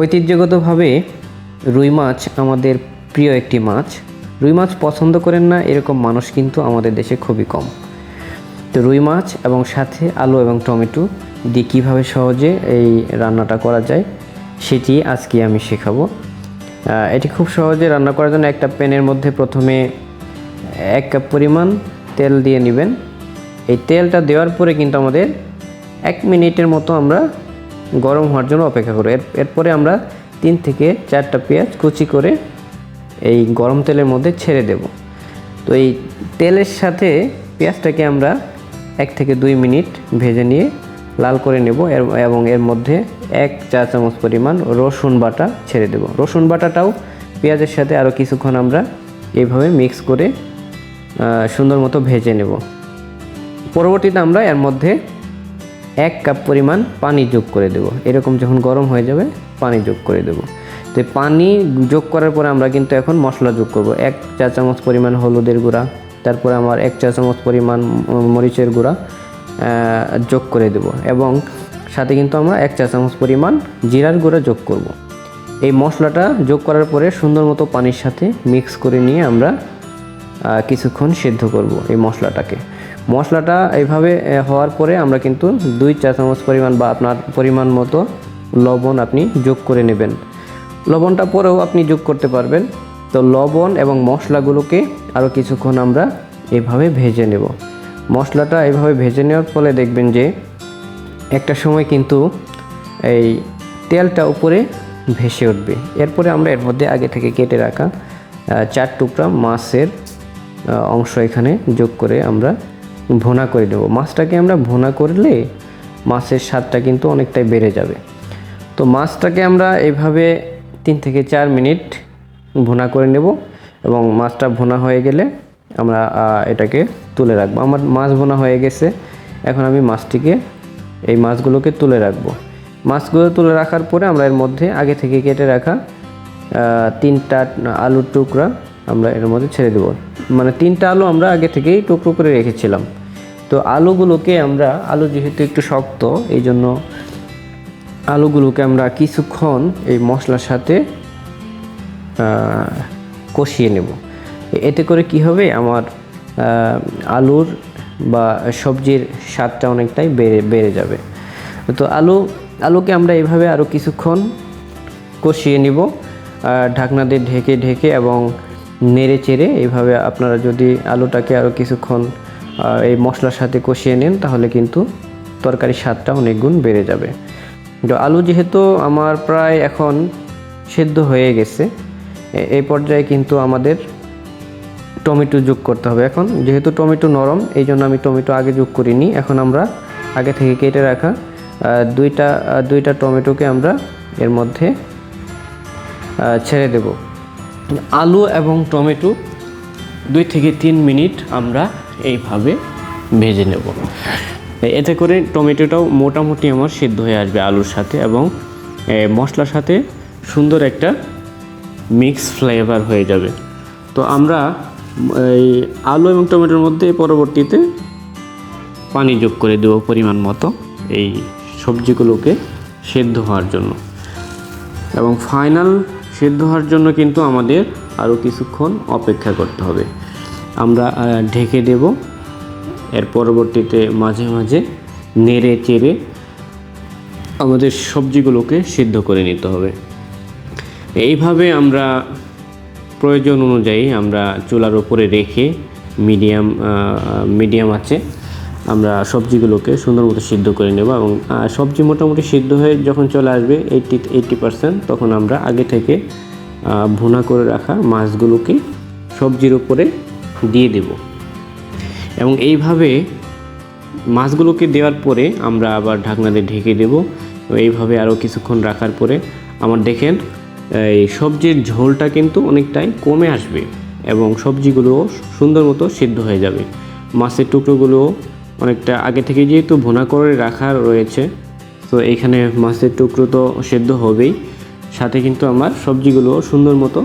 ঐতিহ্যগতভাবে রুই মাছ আমাদের প্রিয় একটি মাছ। রুই মাছ পছন্দ করেন না, এরকম মানুষ কিন্তু আমাদের দেশে খুবই কম। তো রুই মাছ এবং সাথে আলু এবং টমেটো দিয়ে কীভাবে সহজে এই রান্নাটা করা যায়, সেটি আজকে আমি শেখাবো। এটি খুব সহজে রান্না করার জন্য একটা প্যানের মধ্যে প্রথমে এক কাপ পরিমাণ তেল দিয়ে নেবেন। এই তেলটা দেওয়ার পরে কিন্তু আমাদের এক মিনিটের মতো আমরা গরম হওয়ার জন্য অপেক্ষা করব এর এরপরে আমরা তিন থেকে চারটা পেঁয়াজ কুচি করে এই গরম তেলের মধ্যে ছেড়ে দেব। তো এই তেলের সাথে পেঁয়াজটাকে আমরা এক থেকে দুই মিনিট ভেজে নিয়ে লাল করে নেব। এবং এর মধ্যে এক চা চামচ পরিমাণ রসুন বাটা ছেড়ে দেব। রসুন বাটাটাও পেঁয়াজের সাথে আরও কিছুক্ষণ আমরা এইভাবে মিক্স করে সুন্দর মতো ভেজে নেব। পরবর্তীতে আমরা এর মধ্যে এক কাপ পরিমাণ পানি যোগ করে দেব। এরকম যখন গরম হয়ে যাবে, পানি যোগ করে দেব। তো পানি যোগ করার পরে আমরা কিন্তু এখন মশলা যোগ করব। এক চা চামচ পরিমাণ হলুদের গুঁড়া, তারপরে আমার এক চা চামচ পরিমাণ মরিচের গুঁড়া যোগ করে দেব। এবং সাথে কিন্তু আমরা এক চা চামচ পরিমাণ জিরার গুঁড়া যোগ করব। এই মশলাটা যোগ করার পরে সুন্দর মতো পানির সাথে মিক্স করে নিয়ে আমরা কিছুক্ষণ সিদ্ধ করব এই মশলাটাকে। মশলাটা এইভাবে হওয়ার পরে আমরা কিন্তু দুই চা চামচ পরিমাণ বা আপনার পরিমাণ মতো লবণ আপনি যোগ করে নেবেন। লবণটা পরেও আপনি যোগ করতে পারবেন। তো লবণ এবং মশলাগুলোকে আরও কিছুক্ষণ আমরা এভাবে ভেজে নেব। মশলাটা এভাবে ভেজে নেওয়ার ফলে দেখবেন যে একটা সময় কিন্তু এই তেলটা উপরে ভেসে উঠবে। এরপরে আমরা এর মধ্যে আগে থেকে কেটে রাখা চার টুকরা মাছের অংশ এখানে যোগ করে আমরা ভুনা করে দেবো। মাছটাকে আমরা ভোনা করলে মাছের স্বাদটা কিন্তু অনেকটাই বেড়ে যাবে। তো মাছটাকে আমরা এভাবে তিন থেকে চার মিনিট ভুনা করে নেব এবং মাছটা ভোনা হয়ে গেলে আমরা এটাকে তুলে রাখব। আমার মাছ ভুনা হয়ে গেছে, এখন আমি মাছটিকে এই মাছগুলোকে তুলে রাখব। মাছগুলো তুলে রাখার পরে আমরা এর মধ্যে আগে থেকে কেটে রাখা তিনটা আলুর টুকরা আমরা এর মধ্যে ছেড়ে দেবো। মানে তিনটা আলু আমরা আগে থেকেই টুকরো করে রেখেছিলাম। তো আলুগুলোকে আমরা, আলু যেহেতু একটু শক্ত, এই জন্য আলুগুলোকে আমরা কিছুক্ষণ এই মশলার সাথে কষিয়ে নেব। এতে করে কি হবে? আমার আলুর বা সবজির স্বাদটা অনেকটাই বেড়ে বেড়ে যাবে। তো আলু, আলুকে আমরা এভাবে আরও কিছুক্ষণ কষিয়ে নিব। ঢাকনা দিয়ে ঢেকে ঢেকে এবং নেড়ে চেড়ে এইভাবে আপনারা যদি আলুটাকে আরও কিছুক্ষণ এই মশলার সাথে কষিয়ে নেন, তাহলে কিন্তু তরকারির স্বাদটা অনেক গুণ বেড়ে যাবে। তো আলু যেহেতু আমার প্রায় এখন সেদ্ধ হয়ে গেছে এই পর্যায়ে কিন্তু আমাদের টমেটো যোগ করতে হবে এখন। যেহেতু টমেটো নরম, এই জন্য আমি টমেটো আগে যোগ করিনি। এখন আমরা আগে থেকে কেটে রাখা দুইটা দুইটা টমেটোকে আমরা এর মধ্যে ছেড়ে দেব। আলু এবং টমেটো দুই থেকে তিন মিনিট আমরা এইভাবে ভেজে নেব। এতে করে টমেটোটাও মোটামুটি আমার সিদ্ধ হয়ে আসবে আলুর সাথে এবং মশলার সাথে সুন্দর একটা মিক্স ফ্লেভার হয়ে যাবে। তো আমরা, এই, আলু এবং টমেটোর মধ্যে পরবর্তীতে পানি যোগ করে দেবো পরিমাণ মতো এই সবজিগুলোকে সেদ্ধ হওয়ার জন্য। এবং ফাইনাল সেদ্ধ হওয়ার জন্য কিন্তু আমাদের আরও কিছুক্ষণ অপেক্ষা করতে হবে। আমরা ঢেকে দেব। এর পরবর্তীতে মাঝে মাঝে নেড়ে চেড়ে আমাদের সবজিগুলোকে সিদ্ধ করে নিতে হবে। এইভাবে আমরা প্রয়োজন অনুযায়ী আমরা চুলার উপরে রেখে মিডিয়াম মিডিয়াম আছে আমরা সবজিগুলোকে সুন্দর মতো সিদ্ধ করে নেব এবং সবজি মোটামুটি সিদ্ধ হয়ে যখন চলে আসবে এইটি এইটটি পার্সেন্ট, তখন আমরা আগে থেকে ভুনা করে রাখা মাছগুলোকে সবজির উপরে দিয়ে দেব। এবং এইভাবে মাছগুলোকে দেওয়ার পরে আমরা আবার ঢাকনা দিয়ে ঢেকে দেব। এইভাবে আরও কিছুক্ষণ রাখার পরে আমার দেখেন, এই সবজির ঝোলটা কিন্তু অনেকটাই কমে আসবে এবং সবজিগুলোও সুন্দর মতো সিদ্ধ হয়ে যাবে। মাছের টুকরোগুলোও অনেকটা আগে থেকে যেহেতু ভুনা করে রাখা রয়েছে, তো এখানে মাছের টুকরো তো সেদ্ধ হবেই। সাথে কিন্তু আমার সবজিগুলোও সুন্দর মতো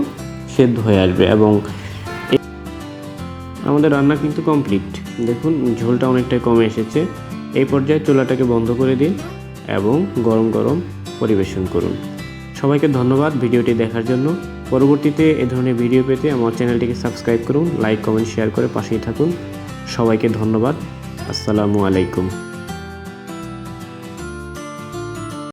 সেদ্ধ হয়ে আসবে এবং আমাদের রান্না কিন্তু কমপ্লিট। দেখুন, ঝোলটা অনেকটাই কমে এসেছে। এই পর্যায়ে চুলাটাকে বন্ধ করে দিন এবং গরম গরম পরিবেশন করুন। সবাইকে ধন্যবাদ ভিডিওটি দেখার জন্য। পরবর্তীতে এ ধরনের ভিডিও পেতে আমার চ্যানেলটিকে সাবস্ক্রাইব করুন, লাইক, কমেন্ট, শেয়ার করে পাশেই থাকুন। সবাইকে ধন্যবাদ। আসসালামু আলাইকুম।